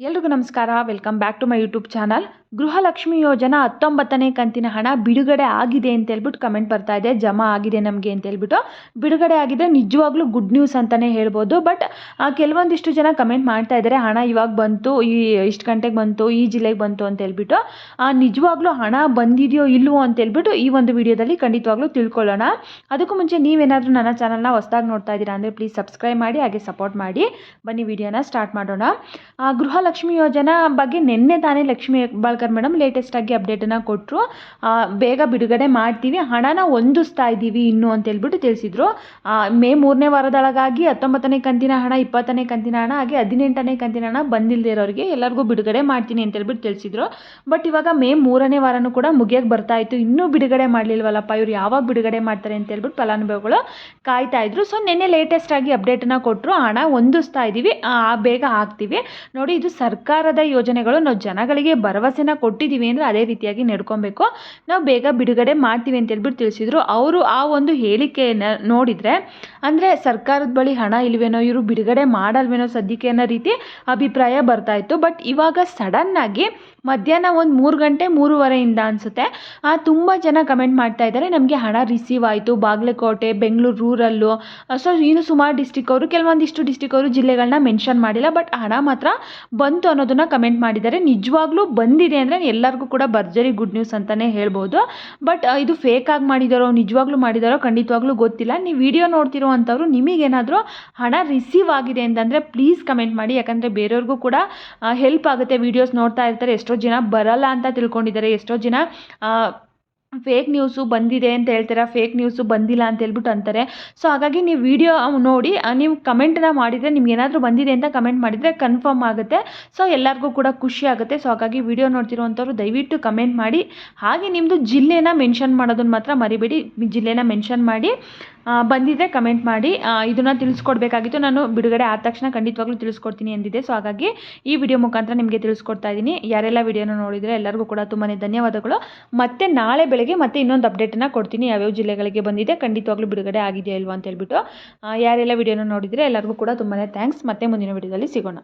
ಎಲ್ರಿಗೂ ನಮಸ್ಕಾರ. Welcome back to my YouTube channel Gruhalakshmi ಯೋಜನಾ ಹತ್ತೊಂಬತ್ತನೇ ಕಂತಿನ ಹಣ ಬಿಡುಗಡೆ ಆಗಿದೆ ಅಂತ ಹೇಳ್ಬಿಟ್ಟು ಕಮೆಂಟ್ ಬರ್ತಾ ಇದೆ. ಜಮಾ ಆಗಿದೆ ನಮಗೆ ಅಂತ ಹೇಳ್ಬಿಟ್ಟು. ಬಿಡುಗಡೆ ಆಗಿದೆ ನಿಜವಾಗ್ಲೂ ಗುಡ್ ನ್ಯೂಸ್ ಅಂತಲೇ ಹೇಳ್ಬೋದು. ಬಟ್ ಕೆಲವೊಂದಿಷ್ಟು ಜನ ಕಮೆಂಟ್ ಮಾಡ್ತಾ ಇದ್ದಾರೆ. ಹಣ ಇವಾಗ ಬಂತು ಈ ಇಷ್ಟು ಗಂಟೆಗೆ ಬಂತು ಈ ಜಿಲ್ಲೆಗೆ ಬಂತು ಅಂತ ಹೇಳ್ಬಿಟ್ಟು. ನಿಜವಾಗ್ಲೂ ಹಣ ಬಂದಿದೆಯೋ ಇಲ್ವೋ ಅಂತ ಹೇಳ್ಬಿಟ್ಟು ಈ ಒಂದು ವಿಡಿಯೋದಲ್ಲಿ ಖಂಡಿತವಾಗ್ಲೂ ತಿಳ್ಕೊಳ್ಳೋಣ. ಅದಕ್ಕೂ ಮುಂಚೆ ನೀವೇನಾದರೂ ನನ್ನ ಚಾನಲ್ನ ಹೊಸದಾಗಿ ನೋಡ್ತಾ ಇದ್ದೀರಾ ಅಂದರೆ ಪ್ಲೀಸ್ ಸಬ್ಸ್ಕ್ರೈಬ್ ಮಾಡಿ ಹಾಗೆ ಸಪೋರ್ಟ್ ಮಾಡಿ. ಬನ್ನಿ ವಿಡಿಯೋನ ಸ್ಟಾರ್ಟ್ ಮಾಡೋಣ. ಆ, ಗೃಹಲಕ್ಷ್ಮಿ ಯೋಜನಾ ಬಗ್ಗೆ ನಿನ್ನೆ ತಾನೇ ಲಕ್ಷ್ಮಿ ಹೆಬ್ಬಾಳ್ಕರ್ ಮೇಡಮ್ ಲೇಟೆಸ್ಟಾಗಿ ಅಪ್ಡೇಟನ್ನು ಕೊಟ್ಟರು ಬೇಗ ಬಿಡುಗಡೆ ಮಾಡ್ತೀವಿ. ಹಣನ ಹೊಂದಿಸ್ತಾ ಇದ್ದೀವಿ ಇನ್ನು ಅಂತ ಹೇಳ್ಬಿಟ್ಟು ತಿಳಿಸಿದ್ರು. ಮೇ ಮೂರನೇ ವಾರದೊಳಗಾಗಿ ಹತ್ತೊಂಬತ್ತನೇ ಕಂತಿನ ಹಣ, ಇಪ್ಪತ್ತನೇ ಕಂತಿನ ಹಣ, ಹಾಗೆ ಹದಿನೆಂಟನೇ ಕಂತಿನ ಹಣ ಬಂದಿಲ್ಲದೆ ಇರೋರಿಗೆ ಎಲ್ಲರಿಗೂ ಬಿಡುಗಡೆ ಮಾಡ್ತೀನಿ ಅಂತ ಹೇಳ್ಬಿಟ್ಟು ತಿಳಿಸಿದ್ರು. ಬಟ್ ಇವಾಗ ಮೇ ಮೂರನೇ ವಾರನೂ ಕೂಡ ಮುಗಿಯೋಕ್ಕೆ ಬರ್ತಾ ಇತ್ತು. ಇನ್ನೂ ಬಿಡುಗಡೆ ಮಾಡಲಿಲ್ವಲ್ಲಪ್ಪ ಇವ್ರು ಯಾವಾಗ ಬಿಡುಗಡೆ ಮಾಡ್ತಾರೆ ಅಂತ ಹೇಳ್ಬಿಟ್ಟು ಫಲಾನುಭವಿಗಳು ಕಾಯ್ತಾ ಇದ್ರು. ಸೊ ನಿನ್ನೆ ಲೇಟೆಸ್ಟ್ ಆಗಿ ಅಪ್ಡೇಟನ್ನು ಕೊಟ್ಟರು ಹಣ ಹೊಂದಿಸ್ತಾ ಇದ್ದೀವಿ. ಬೇಗ ಹಾಕ್ತೀವಿ. ನೋಡಿ ಇದು ಸರ್ಕಾರದ ಯೋಜನೆಗಳು ನಾವು ಜನಗಳಿಗೆ ಭರವಸೆನ ಕೊಟ್ಟಿದ್ದೀವಿ ಅಂದರೆ ಅದೇ ರೀತಿಯಾಗಿ ನಡ್ಕೊಬೇಕು. ನಾವು ಬೇಗ ಬಿಡುಗಡೆ ಮಾಡ್ತೀವಿ ಅಂತ ಹೇಳ್ಬಿಟ್ಟು ತಿಳಿಸಿದ್ರು. ಅವರು ಆ ಒಂದು ಹೇಳಿಕೆಯನ್ನು ನೋಡಿದರೆ, ಅಂದರೆ ಸರ್ಕಾರದ ಬಳಿ ಹಣ ಇಲ್ವೇನೋ, ಇವರು ಬಿಡುಗಡೆ ಮಾಡಲ್ವೇನೋ ಸದ್ಯಕ್ಕೆ ಅನ್ನೋ ರೀತಿ ಅಭಿಪ್ರಾಯ ಬರ್ತಾ ಇತ್ತು. ಬಟ್ ಇವಾಗ ಸಡನ್ನಾಗಿ ಮಧ್ಯಾಹ್ನ ಒಂದು ಮೂರು ಗಂಟೆ ಮೂರುವರೆಯಿಂದ ಅನಿಸುತ್ತೆ ತುಂಬ ಜನ ಕಮೆಂಟ್ ಮಾಡ್ತಾ ಇದ್ದಾರೆ, ನಮಗೆ ಹಣ ರಿಸೀವ್ ಆಯಿತು. ಬಾಗಲಕೋಟೆ, ಬೆಂಗಳೂರು ರೂರಲ್ಲು ಸೊ ಇನ್ನು ಸುಮಾರು ಡಿಸ್ಟಿಕ್ ಅವರು, ಕೆಲವೊಂದಿಷ್ಟು ಡಿಸ್ಟಿಕ್ ಅವರು ಜಿಲ್ಲೆಗಳನ್ನ ಮೆನ್ಷನ್ ಮಾಡಿಲ್ಲ. ಬಟ್ ಹಣ ಮಾತ್ರ ಬಂತು ಅನ್ನೋದನ್ನು ಕಮೆಂಟ್ ಮಾಡಿದ್ದಾರೆ. ನಿಜವಾಗ್ಲೂ ಬಂದಿದೆ ಅಂದರೆ ಎಲ್ಲರಿಗೂ ಕೂಡ ಭರ್ಜರಿ ಗುಡ್ ನ್ಯೂಸ್ ಅಂತಲೇ ಹೇಳ್ಬೋದು. ಬಟ್ ಇದು ಫೇಕ್ ಆಗಿ ಮಾಡಿದಾರೋ, ನಿಜವಾಗ್ಲೂ ಮಾಡಿದಾರೋ ಖಂಡಿತವಾಗ್ಲೂ ಗೊತ್ತಿಲ್ಲ. ನೀವು ವಿಡಿಯೋ ನೋಡ್ತಿರೋ ಅಂಥವ್ರು ನಿಮಗೇನಾದರೂ ಹಣ ರಿಸೀವ್ ಆಗಿದೆ ಅಂತಂದರೆ ಪ್ಲೀಸ್ ಕಮೆಂಟ್ ಮಾಡಿ. ಯಾಕಂದರೆ ಬೇರೆಯವ್ರಿಗೂ ಕೂಡ ಹೆಲ್ಪ್ ಆಗುತ್ತೆ. ವೀಡಿಯೋಸ್ ನೋಡ್ತಾ ಇರ್ತಾರೆ. ಎಷ್ಟೋ ಜನ ಬರಲ್ಲ ಅಂತ ತಿಳ್ಕೊಂಡಿದ್ದಾರೆ. ಎಷ್ಟೋ ಜನ ಫೇಕ್ ನ್ಯೂಸು ಬಂದಿದೆ ಅಂತ ಹೇಳ್ತೀರಾ ಫೇಕ್ ನ್ಯೂಸು ಬಂದಿಲ್ಲ ಅಂತ ಹೇಳ್ಬಿಟ್ಟು ಅಂತಾರೆ. ಸೊ ಹಾಗಾಗಿ ನೀವು ವಿಡಿಯೋ ನೋಡಿ ನೀವು ಕಮೆಂಟನ್ನ ಮಾಡಿದರೆ, ನಿಮ್ಗೆ ಏನಾದರೂ ಬಂದಿದೆ ಅಂತ ಕಮೆಂಟ್ ಮಾಡಿದರೆ ಕನ್ಫರ್ಮ್ ಆಗುತ್ತೆ. ಸೊ ಎಲ್ಲರಿಗೂ ಕೂಡ ಖುಷಿ ಆಗುತ್ತೆ. ಸೊ ಹಾಗಾಗಿ ವಿಡಿಯೋ ನೋಡ್ತಿರುವಂಥವ್ರು ದಯವಿಟ್ಟು ಕಮೆಂಟ್ ಮಾಡಿ. ಹಾಗೆ ನಿಮ್ಮದು ಜಿಲ್ಲೆನ ಮೆನ್ಷನ್ ಮಾಡೋದನ್ನು ಮಾತ್ರ ಮರಿಬೇಡಿ. ಜಿಲ್ಲೆನ ಮೆನ್ಷನ್ ಮಾಡಿ. ಬಂದಿದ್ದರೆ ಕಮೆಂಟ್ ಮಾಡಿ. ಇದನ್ನು ತಿಳಿಸ್ಕೊಡ್ಬೇಕಾಗಿತ್ತು. ನಾನು ಬಿಡುಗಡೆ ಆದ ತಕ್ಷಣ ಖಂಡಿತವಾಗ್ಲೂ ತಿಳಿಸ್ಕೊಡ್ತೀನಿ ಎಂದಿದೆ. ಸೊ ಹಾಗಾಗಿ ಈ ವಿಡಿಯೋ ಮುಖಾಂತರ ನಿಮಗೆ ತಿಳಿಸ್ಕೊಡ್ತಾ ಇದ್ದೀನಿ. ಯಾರೆಲ್ಲ ವಿಡಿಯೋನ ನೋಡಿದರೆ ಎಲ್ಲರಿಗೂ ಕೂಡ ತುಂಬಾ ಧನ್ಯವಾದಗಳು. ಮತ್ತೆ ನಾಳೆ ಬೆಳಗ್ಗೆ ಮತ್ತೆ ಇನ್ನೊಂದು ಅಪ್ಡೇಟನ್ನು ಕೊಡ್ತೀನಿ. ಯಾವ್ಯಾವ ಜಿಲ್ಲೆಗಳಿಗೆ ಬಂದಿದೆ, ಖಂಡಿತವಾಗ್ಲೂ ಬಿಡುಗಡೆ ಆಗಿದೆಯಾ ಇಲ್ವಾ ಅಂತ ಹೇಳ್ಬಿಟ್ಟು. ಯಾರೆಲ್ಲ ವಿಡಿಯೋನ ನೋಡಿದರೆ ಎಲ್ಲರಿಗೂ ಕೂಡ ತುಂಬಾ ಥ್ಯಾಂಕ್ಸ್ ಮತ್ತೆ ಮುಂದಿನ ವಿಡಿಯೋದಲ್ಲಿ ಸಿಗೋಣ.